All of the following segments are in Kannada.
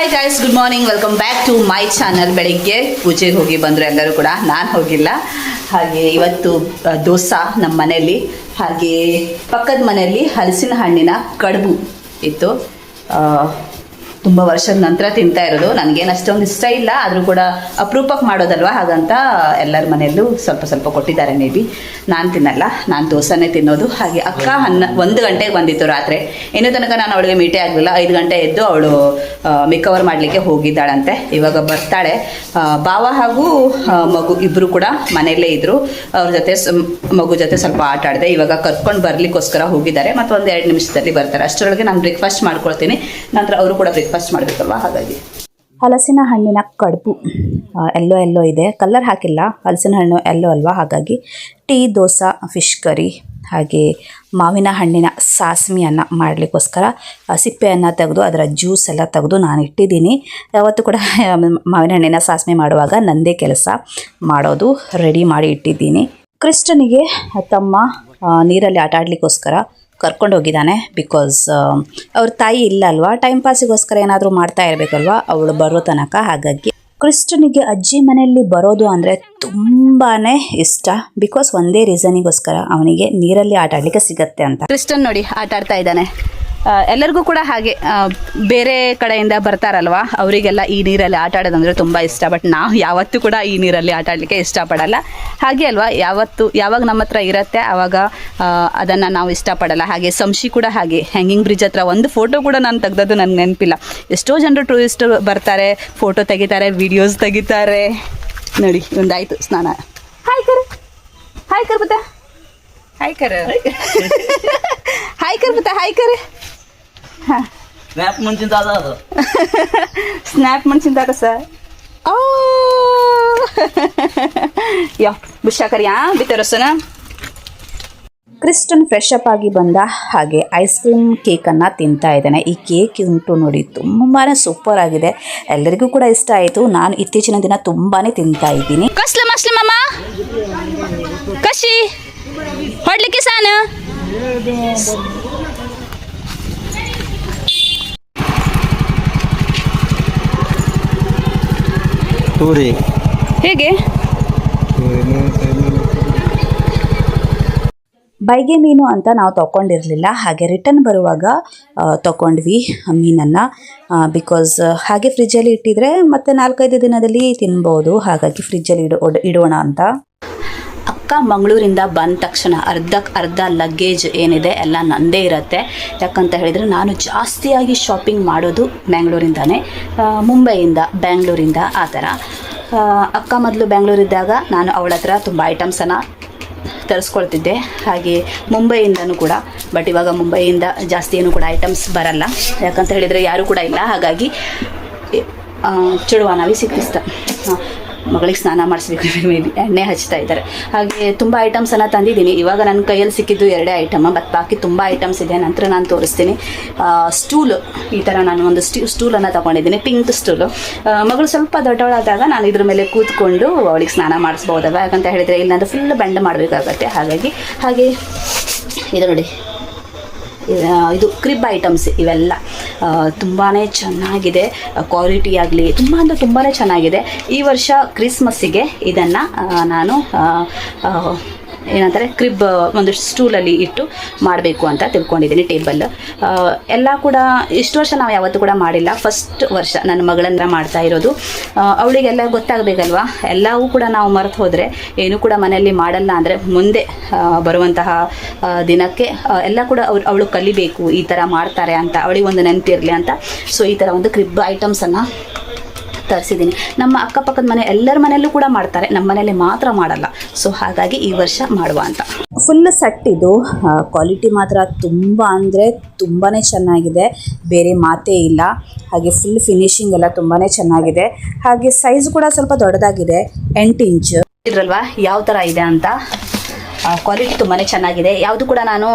Hi guys good morning welcome back to my channel ಬೆಳಿಗ್ಗೆ ಪೂಜೆಗೆ ಹೋಗಿ ಬಂದರು ಎಲ್ಲರೂ ಕೂಡ. ನಾನು ಹೋಗಿಲ್ಲ. ಹಾಗೆ ಇವತ್ತು ದೋಸಾ ನಮ್ಮ ಮನೆಯಲ್ಲಿ ಹಾಗೆ ಪಕ್ಕದ ಮನೆಯಲ್ಲಿ ಹಲಸಿನ ಹಣ್ಣಿನ ಕಡುಬು ಇತ್ತು. ತುಂಬ ವರ್ಷದ ನಂತರ ತಿಂತಾ ಇರೋದು. ನನಗೇನು ಅಷ್ಟೊಂದು ಇಷ್ಟ ಇಲ್ಲ. ಆದರೂ ಕೂಡ ಅಪ್ರೂಪಕ್ಕೆ ಮಾಡೋದಲ್ವಾ ಹಾಗಂತ ಎಲ್ಲರ ಮನೆಯಲ್ಲೂ ಸ್ವಲ್ಪ ಸ್ವಲ್ಪ ಕೊಟ್ಟಿದ್ದಾರೆ ಮೇ ಬಿ. ನಾನು ತಿನ್ನಲ್ಲ. ನಾನು ದೋಸೆನೇ ತಿನ್ನೋದು. ಹಾಗೆ ಅಕ್ಕ ಹನ್ನ ಒಂದು ಗಂಟೆಗೆ ಬಂದಿತ್ತು ರಾತ್ರಿ. ಇನ್ನೂ ತನಕ ನಾನು ಅವಳಿಗೆ ಮೀಟೇ ಆಗಲಿಲ್ಲ. ಐದು ಗಂಟೆ ಎದ್ದು ಅವಳು ಮೇಕವರ್ ಮಾಡಲಿಕ್ಕೆ ಹೋಗಿದ್ದಾಳಂತೆ. ಇವಾಗ ಬರ್ತಾಳೆ. ಭಾವ ಬಾವ ಹಾಗೂ ಮಗು ಇಬ್ಬರು ಕೂಡ ಮನೆಯಲ್ಲೇ ಇದ್ದರು ಅವ್ರ ಜೊತೆ ಮಗು ಜೊತೆ ಸ್ವಲ್ಪ ಆಟ ಆಡಿದೆ. ಇವಾಗ ಕರ್ಕೊಂಡು ಬರಲಿಕ್ಕೋಸ್ಕರ ಹೋಗಿದ್ದಾರೆ. ಮತ್ತು ಒಂದು ಎರಡು ನಿಮಿಷದಲ್ಲಿ ಬರ್ತಾರೆ. ಅಷ್ಟರೊಳಗೆ ನಾನು ಬ್ರೇಕ್ಫಾಸ್ಟ್ ಮಾಡ್ಕೊಳ್ತೀನಿ. ನಂತರ ಅವರು ಕೂಡ ಬ್ರೇಕ್ಫಾಸ್ಟ್ ಮಾಡಬೇಕಲ್ವ ಹಾಗಾಗಿ. ಹಲಸಿನ ಹಣ್ಣಿನ ಕಡುಬು ಎಲ್ಲೋ ಎಲ್ಲೋ ಇದೆ. ಕಲ್ಲರ್ ಹಾಕಿಲ್ಲ. ಹಲಸಿನ ಹಣ್ಣು ಎಲ್ಲೋ ಅಲ್ವಾ, ಹಾಗಾಗಿ ಟೀ, ದೋಸೆ ಫಿಶ್ ಕರಿ ಹಾಗೆ ಮಾವಿನ ಹಣ್ಣಿನ ಸಾಸ್ಮಿಯನ್ನು ಮಾಡಲಿಕ್ಕೋಸ್ಕರ ಸಿಪ್ಪೆಯನ್ನು ತೆಗೆದು ಅದರ ಜ್ಯೂಸ್ ಎಲ್ಲ ತೆಗೆದು ನಾನು ಇಟ್ಟಿದ್ದೀನಿ. ಯಾವತ್ತು ಕೂಡ ಮಾವಿನ ಹಣ್ಣಿನ ಸಾಸ್ಮಿ ಮಾಡುವಾಗ ನಂದೇ ಕೆಲಸ ಮಾಡೋದು ರೆಡಿ ಮಾಡಿ ಇಟ್ಟಿದ್ದೀನಿ. ಕ್ರಿಸ್ಟನಿಗೆ ತಮ್ಮ ನೀರಲ್ಲಿ ಆಟ ಆಡಲಿಕ್ಕೋಸ್ಕರ ಕರ್ಕೊಂಡು ಹೋಗಿದ್ದಾನೆ ಬಿಕಾಸ್ ಅವ್ರ ತಾಯಿ ಇಲ್ಲ ಅಲ್ವಾ? ಟೈಮ್ ಪಾಸಿಗೋಸ್ಕರ ಏನಾದರೂ ಮಾಡ್ತಾ ಇರಬೇಕಲ್ವಾ? ಅವಳು ಬರೋ ತನಕ ಹಾಗಾಗಿ. ಕ್ರಿಸ್ಟನಿಗೆ ಅಜ್ಜಿ ಮನೆಯಲ್ಲಿ ಬರೋದು ಅಂದರೆ ತುಂಬಾ ಇಷ್ಟ. ಬಿಕಾಸ್ ಒಂದೇ ರೀಸನಿಗೋಸ್ಕರ ಅವನಿಗೆ ನೀರಲ್ಲಿ ಆಟ ಆಡಲಿಕ್ಕೆ ಸಿಗತ್ತೆ ಅಂತ. ಕ್ರಿಸ್ಟನ್ ನೋಡಿ ಆಟ ಆಡ್ತಾ ಇದ್ದಾನೆ. ಎಲ್ಲರಿಗೂ ಕೂಡ ಹಾಗೆ ಬೇರೆ ಕಡೆಯಿಂದ ಬರ್ತಾರಲ್ವಾ? ಅವರಿಗೆಲ್ಲ ಈ ನೀರಲ್ಲಿ ಆಟ ಆಡೋದಂದ್ರೆ ತುಂಬ ಇಷ್ಟ ಬಟ್ ನಾವು ಯಾವತ್ತೂ ಕೂಡ ಈ ನೀರಲ್ಲಿ ಆಟ ಆಡಲಿಕ್ಕೆ ಇಷ್ಟಪಡಲ್ಲ. ಹಾಗೆ ಅಲ್ವಾ ಯಾವತ್ತು ಯಾವಾಗ ನಮ್ಮ ಹತ್ರ ಇರುತ್ತೆ ಆವಾಗ ಅದನ್ನು ನಾವು ಇಷ್ಟಪಡಲ್ಲ. ಹಾಗೆ ಸಂಶಿ ಕೂಡ ಹಾಗೆ ಹ್ಯಾಂಗಿಂಗ್ ಬ್ರಿಡ್ಜ್ ಹತ್ರ ಒಂದು ಫೋಟೋ ಕೂಡ ನಾನು ತೆಗ್ದದ್ದು ನನಗೆ ನೆನಪಿಲ್ಲ. ಎಷ್ಟೋ ಜನರು ಟೂರಿಸ್ಟ್ ಬರ್ತಾರೆ ಫೋಟೋ ತೆಗಿತಾರೆ ವಿಡಿಯೋಸ್ ತೆಗಿತಾರೆ. ನೋಡಿ ಒಂದಾಯ್ತು ಸ್ನಾನ. ಹಾಯ್ ಕರ್. ಹಾಯ್ ಕರ್ ಹಾಯ್ ಕರ. ಹಾಯ್ ಕರ್ ಹಾಯ್ ಕರ್. ಸ್ನ್ಯಾಪ್ ಮುಂಚಿನ ತಾತ ಅದು ಸ್ನ್ಯಾಪ್ ಮುಂಚಿನ ಸರ್ ಓ ಯಾ ಬಿಶಾಕರಿಯಾ ಬಿತ್ತರಸನ ಕ್ರಿಸ್ಟನ್ ಫ್ರೆಶ್ ಅಪ್ ಆಗಿ ಬಂದ ಹಾಗೆ ಐಸ್ ಕ್ರೀಮ್ ಕೇಕನ್ನು ತಿಂತಾ ಇದ್ದಾನೆ ಈ ಕೇಕ್ ಉಂಟು ನೋಡಿ ತುಂಬಾ ಸೂಪರ್ ಆಗಿದೆ ಎಲ್ಲರಿಗೂ ಕೂಡ ಇಷ್ಟ ಆಯಿತು ನಾನು ಇತ್ತೀಚಿನ ದಿನ ತುಂಬಾ ತಿಂತಾ ಇದ್ದೀನಿ ಕಸ್ಲ ಮಸ್ಲ ಮಮ್ಮ ಕಶಿ ಹೊಡ್ಲಿಕ್ಕೆ ಸಾನು ಟೂರಿ ಹೇಗೆ? ಬೈಗೆ ಮೀನು ಅಂತ ನಾವು ತಗೊಂಡಿರಲಿಲ್ಲ ಹಾಗೆ ರಿಟರ್ನ್ ಬರುವಾಗ ತಗೊಂಡ್ವಿ ಮೀನನ್ನು ಬಿಕಾಸ್ ಹಾಗೆ ಫ್ರಿಜ್ಜಲ್ಲಿ ಇಟ್ಟಿದ್ರೆ ಮತ್ತೆ ನಾಲ್ಕೈದು ದಿನದಲ್ಲಿ ತಿನ್ಬೋದು. ಹಾಗಾಗಿ ಫ್ರಿಜ್ಜಲ್ಲಿ ಇಡೋ ಇಡೋಣ ಅಂತ. ಅಕ್ಕ ಮಂಗಳೂರಿಂದ ಬಂದ ತಕ್ಷಣ ಅರ್ಧಕ್ಕೆ ಅರ್ಧ ಲಗೇಜ್ ಏನಿದೆ ಎಲ್ಲ ನಂದೇ ಇರುತ್ತೆ. ಯಾಕಂತ ಹೇಳಿದರೆ ನಾನು ಜಾಸ್ತಿಯಾಗಿ ಶಾಪಿಂಗ್ ಮಾಡೋದು ಬ್ಯಾಂಗ್ಳೂರಿಂದನೇ ಮುಂಬೈಯಿಂದ ಬ್ಯಾಂಗ್ಳೂರಿಂದ ಆ ಥರ. ಅಕ್ಕ ಮೊದಲು ಬ್ಯಾಂಗ್ಳೂರಿದ್ದಾಗ ನಾನು ಅವಳ ಹತ್ರ ತುಂಬ ಐಟಮ್ಸನ್ನು ತರಿಸ್ಕೊಳ್ತಿದ್ದೆ. ಹಾಗೆ ಮುಂಬೈಯಿಂದನೂ ಕೂಡ ಬಟ್ ಇವಾಗ ಮುಂಬೈಯಿಂದ ಜಾಸ್ತಿ ಏನು ಕೂಡ ಐಟಮ್ಸ್ ಬರಲ್ಲ. ಯಾಕಂತ ಹೇಳಿದರೆ ಯಾರೂ ಕೂಡ ಇಲ್ಲ. ಹಾಗಾಗಿ ಆ, ಚುಡುವಾನವಿ ಸಿಕ್ಕಿಸ್ತ ಮಗಳಿಗೆ ಸ್ನಾನ ಮಾಡಿಸ್ಬೇಕು ಮೇ ಬಿ ಎಣ್ಣೆ ಹಚ್ತಾ ಇದ್ದಾರೆ. ಹಾಗೆ ತುಂಬ ಐಟಮ್ಸನ್ನು ತಂದಿದ್ದೀನಿ. ಇವಾಗ ನನ್ನ ಕೈಯಲ್ಲಿ ಸಿಕ್ಕಿದ್ದು ಎರಡೇ ಐಟಮ್ ಮತ್ತು ಬಾಕಿ ತುಂಬ ಐಟಮ್ಸ್ ಇದೆ. ನಂತರ ನಾನು ತೋರಿಸ್ತೀನಿ. ಸ್ಟೂಲು ಈ ಥರ ನಾನು ಒಂದು ಸ್ಟೂ ಸ್ಟೂಲನ್ನು ತಗೊಂಡಿದ್ದೀನಿ. ಪಿಂಕ್ ಸ್ಟೂಲು ಮಗಳು ಸ್ವಲ್ಪ ದೊಡ್ಡವಳಾದಾಗ ನಾನು ಇದ್ರ ಮೇಲೆ ಕೂತ್ಕೊಂಡು ಅವಳಿಗೆ ಸ್ನಾನ ಮಾಡಿಸ್ಬೋದಲ್ವ? ಯಾಕಂತ ಹೇಳಿದರೆ ಇಲ್ಲಾಂದ್ರೆ ಫುಲ್ ಬೆಂಡ್ ಮಾಡಬೇಕಾಗತ್ತೆ. ಹಾಗಾಗಿ, ಹಾಗೆ, ಇದು ನೋಡಿ. ಇದು ಕ್ರಿಬ್ ಐಟಮ್ಸ್ ಇವೆಲ್ಲ. ತುಂಬಾ ಚೆನ್ನಾಗಿದೆ. ಕ್ವಾಲಿಟಿ ಆಗಲಿ ತುಂಬ ಅಂದರೆ ತುಂಬಾ ಚೆನ್ನಾಗಿದೆ. ಈ ವರ್ಷ ಕ್ರಿಸ್ಮಸ್ಸಿಗೆ ಇದನ್ನು ನಾನು ಏನಂತಾರೆ, ಕ್ರಿಬ್ ಒಂದು ಸ್ಟೂಲಲ್ಲಿ ಇಟ್ಟು ಮಾಡಬೇಕು ಅಂತ ತಿಳ್ಕೊಂಡಿದ್ದೀನಿ ಟೇಬಲ್. ಎಲ್ಲ ಕೂಡ ಇಷ್ಟು ವರ್ಷ ನಾವು ಯಾವತ್ತೂ ಕೂಡ ಮಾಡಿಲ್ಲ. ಫಸ್ಟ್ ವರ್ಷ ನನ್ನ ಮಗಳನ್ನ ಮಾಡ್ತಾ ಇರೋದು. ಅವಳಿಗೆಲ್ಲ ಗೊತ್ತಾಗಬೇಕಲ್ವಾ? ಎಲ್ಲವೂ ಕೂಡ ನಾವು ಮರೆತು ಹೋದರೆ ಏನೂ ಕೂಡ ಮನೆಯಲ್ಲಿ ಮಾಡಲ್ಲ ಅಂದರೆ ಮುಂದೆ ಬರುವಂತಹ ದಿನಕ್ಕೆ ಎಲ್ಲ ಕೂಡ ಅವ್ರು, ಅವಳು ಕಲಿಬೇಕು, ಈ ಥರ ಮಾಡ್ತಾರೆ ಅಂತ, ಅವಳಿಗೆ ಒಂದು ನೆನಪಿರಲಿ ಅಂತ. ಸೊ ಈ ಥರ ಒಂದು ಕ್ರಿಬ್ ಐಟಮ್ಸನ್ನು ತರಿಸಿದ್ದೀನಿ. ನಮ್ಮ ಅಕ್ಕಪಕ್ಕದ ಮನೆ ಎಲ್ಲರ ಮನೆಯಲ್ಲೂ ಕೂಡ ಮಾಡ್ತಾರೆ. ನಮ್ಮ ಮನೆಯಲ್ಲಿ ಮಾತ್ರ ಮಾಡಲ್ಲ. ಸೊ ಹಾಗಾಗಿ ಈ ವರ್ಷ ಮಾಡುವ ಅಂತ. ಫುಲ್ ಸೆಟ್ ಇದು ಕ್ವಾಲಿಟಿ ಮಾತ್ರ ತುಂಬ ಅಂದರೆ ತುಂಬಾ ಚೆನ್ನಾಗಿದೆ. ಬೇರೆ ಮಾತೇ ಇಲ್ಲ. ಹಾಗೆ ಫುಲ್ ಫಿನಿಶಿಂಗ್ ಎಲ್ಲ ತುಂಬಾ ಚೆನ್ನಾಗಿದೆ. ಹಾಗೆ ಸೈಜ್ ಕೂಡ ಸ್ವಲ್ಪ ದೊಡ್ಡದಾಗಿದೆ. ಎಂಟು ಇಂಚ್ ಇದ್ರಲ್ವಾ? ಯಾವ ಥರ ಇದೆ ಅಂತ? ಕ್ವಾಲಿಟಿ ತುಂಬಾ ಚೆನ್ನಾಗಿದೆ. ಯಾವುದು ಕೂಡ ನಾನು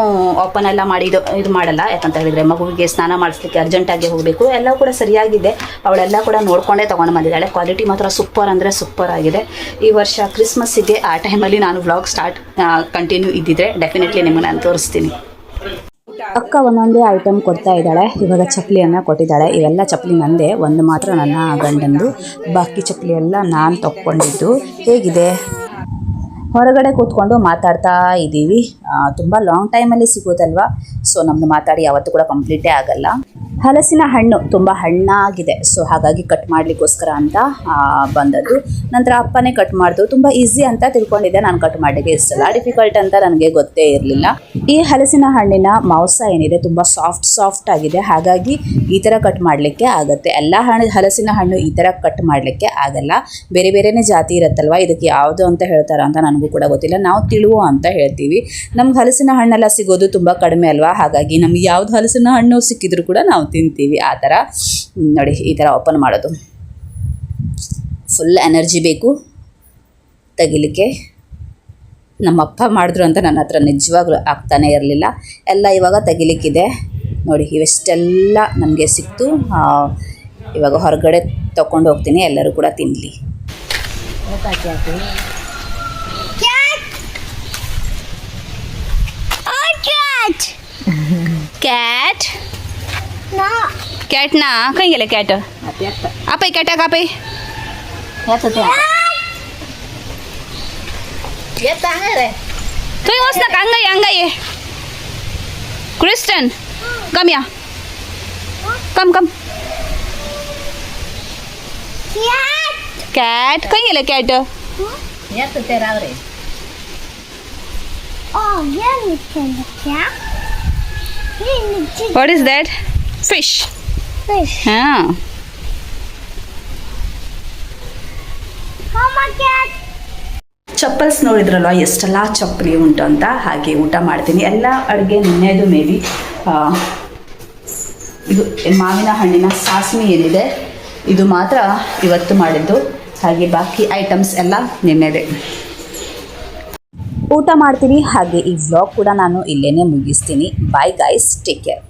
ಓಪನ್ ಎಲ್ಲ ಮಾಡಿ ಇದು ಮಾಡಲ್ಲ. ಯಾಕಂತ ಹೇಳಿದರೆ ಮಗುವಿಗೆ ಸ್ನಾನ ಮಾಡಿಸ್ಲಿಕ್ಕೆ ಅರ್ಜೆಂಟಾಗಿ ಹೋಗಬೇಕು. ಎಲ್ಲ ಕೂಡ ಸರಿಯಾಗಿದೆ. ಅವಳೆಲ್ಲ ಕೂಡ ನೋಡಿಕೊಂಡೇ ತೊಗೊಂಡು ಬಂದಿದ್ದಾಳೆ. ಕ್ವಾಲಿಟಿ ಮಾತ್ರ ಸೂಪರ್ ಅಂದರೆ ಸೂಪರ್ ಆಗಿದೆ. ಈ ವರ್ಷ ಕ್ರಿಸ್ಮಸ್ಸಿಗೆ ಆ ಟೈಮಲ್ಲಿ ನಾನು ವ್ಲಾಗ್ ಸ್ಟಾರ್ಟ್ ಕಂಟಿನ್ಯೂ ಇದ್ದಿದ್ರೆ ಡೆಫಿನೆಟ್ಲಿ ನಿಮಗೆ ನಾನು ತೋರಿಸ್ತೀನಿ. ಅಕ್ಕ ಒಂದೊಂದೇ ಐಟಮ್ ಕೊಡ್ತಾ ಇದ್ದಾಳೆ. ಇವಾಗ ಚಪ್ಪಲಿಯನ್ನು ಕೊಟ್ಟಿದ್ದಾಳೆ. ಇವೆಲ್ಲ ಚಪ್ಪಲಿ ನಂದೇ. ಒಂದು ಮಾತ್ರ ನನ್ನ ಗಂಡಂದು. ಬಾಕಿ ಚಪ್ಪಲಿ ಎಲ್ಲ ನಾನು ತಕ್ಕೊಂಡಿದ್ದು. ಹೇಗಿದೆ? ಹೊರಗಡೆ ಕೂತ್ಕೊಂಡು ಮಾತಾಡ್ತಾ ಇದ್ದೀವಿ. ತುಂಬ ಲಾಂಗ್ ಟೈಮಲ್ಲಿ ಸಿಗೋದಲ್ವಾ? ಸೊ ನಮ್ಮದು ಮಾತಾಡಿ ಯಾವತ್ತೂ ಕೂಡ ಕಂಪ್ಲೀಟೇ ಆಗಲ್ಲ. ಹಲಸಿನ ಹಣ್ಣು ತುಂಬ ಹಣ್ಣಾಗಿದೆ. ಸೊ ಹಾಗಾಗಿ ಕಟ್ ಮಾಡಲಿಕ್ಕೋಸ್ಕರ ಅಂತ ಬಂದದ್ದು. ನಂತರ ಅಪ್ಪನೇ ಕಟ್ ಮಾಡಿದ್ರು ತುಂಬ ಈಸಿ ಅಂತ ತಿಳ್ಕೊಂಡಿದ್ದೆ. ನಾನು ಕಟ್ ಮಾಡಲಿಕ್ಕೆ ಇಷ್ಟಲ್ಲ. ಡಿಫಿಕಲ್ಟ್ ಅಂತ ನನಗೆ ಗೊತ್ತೇ ಇರಲಿಲ್ಲ. ಈ ಹಲಸಿನ ಹಣ್ಣಿನ ಮಾಂಸ ಏನಿದೆ, ತುಂಬ ಸಾಫ್ಟ್ ಸಾಫ್ಟ್ ಆಗಿದೆ. ಹಾಗಾಗಿ ಈ ಥರ ಕಟ್ ಮಾಡಲಿಕ್ಕೆ ಆಗುತ್ತೆ. ಎಲ್ಲ ಹಣ್ಣು ಹಲಸಿನ ಹಣ್ಣು ಈ ಥರ ಕಟ್ ಮಾಡಲಿಕ್ಕೆ ಆಗಲ್ಲ. ಬೇರೆ ಬೇರೆನೇ ಜಾತಿ ಇರುತ್ತಲ್ವ? ಇದಕ್ಕೆ ಯಾವುದು ಅಂತ ಹೇಳ್ತಾರ ಅಂತ ನನಗೂ ಕೂಡ ಗೊತ್ತಿಲ್ಲ. ನಾವು ತಿಳುವು ಅಂತ ಹೇಳ್ತೀವಿ. ನಮ್ಗೆ ಹಲಸಿನ ಹಣ್ಣೆಲ್ಲ ಸಿಗೋದು ತುಂಬ ಕಡಿಮೆ ಅಲ್ವಾ? ಹಾಗಾಗಿ ನಮ್ಗೆ ಯಾವ್ದು ಹಲಸಿನ ಹಣ್ಣು ಸಿಕ್ಕಿದ್ರು ಕೂಡ ನಾವು ತಿಂತೀವಿ ಆ ಥರ. ನೋಡಿ ಈ ಥರ ಓಪನ್ ಮಾಡೋದು. ಫುಲ್ ಎನರ್ಜಿ ಬೇಕು. ತೆಗಿಲಿಕ್ಕೆ. ನಮ್ಮಪ್ಪ ಮಾಡಿದ್ರು ಅಂತ ನನ್ನ ಹತ್ರ ನಿಜವಾಗ್ಲೂ ಆಗ್ತಾನೆ ಇರಲಿಲ್ಲ. ಎಲ್ಲ ಇವಾಗ ತೆಗಿಲಿಕ್ಕಿದೆ. ನೋಡಿ, ಇವೆಷ್ಟೆಲ್ಲ ನಮಗೆ ಸಿಕ್ತು. ಇವಾಗ ಹೊರಗಡೆ ತಗೊಂಡು ಹೋಗ್ತೀನಿ. ಎಲ್ಲರೂ ಕೂಡ ತಿನ್ನಲಿ कैट कैट ना. कैट ना कहीं गेले कॅट आपय कॅटाक आपय थंय वचनाका हांगा ये तो ये? क्रिस्टन कम या कम कम कैट कैट कहीं गेले कैट ये तो तेरा रे Oh, here it is. Yeah. What is that? Fish. Fish. Yeah. Chappals ನೋಡಿದ್ರಲ್ಲ ಎಷ್ಟೆಲ್ಲ ಚಪ್ಪಲಿ ಉಂಟು ಅಂತ ಹಾಗೆ ಊಟ ಮಾಡ್ತೀನಿ ಎಲ್ಲ ಅಡುಗೆ ನಿನ್ನೆದು ಮೇ ಬಿ ಇದು ಮಾವಿನ ಹಣ್ಣಿನ ಸಾಸಿವೆ ಏನಿದೆ ಇದು ಮಾತ್ರ ಇವತ್ತು ಮಾಡಿದ್ದು ಹಾಗೆ ಬಾಕಿ ಐಟಮ್ಸ್ ಎಲ್ಲ ನಿನ್ನೆದೆ ಊಟ ಮಾಡ್ತೀನಿ ಹಾಗೆ ಈ ವ್ಲಾಗ್ ಕೂಡ ನಾನು ಇಲ್ಲೇ ಮುಗಿಸ್ತೀನಿ. Bye guys take care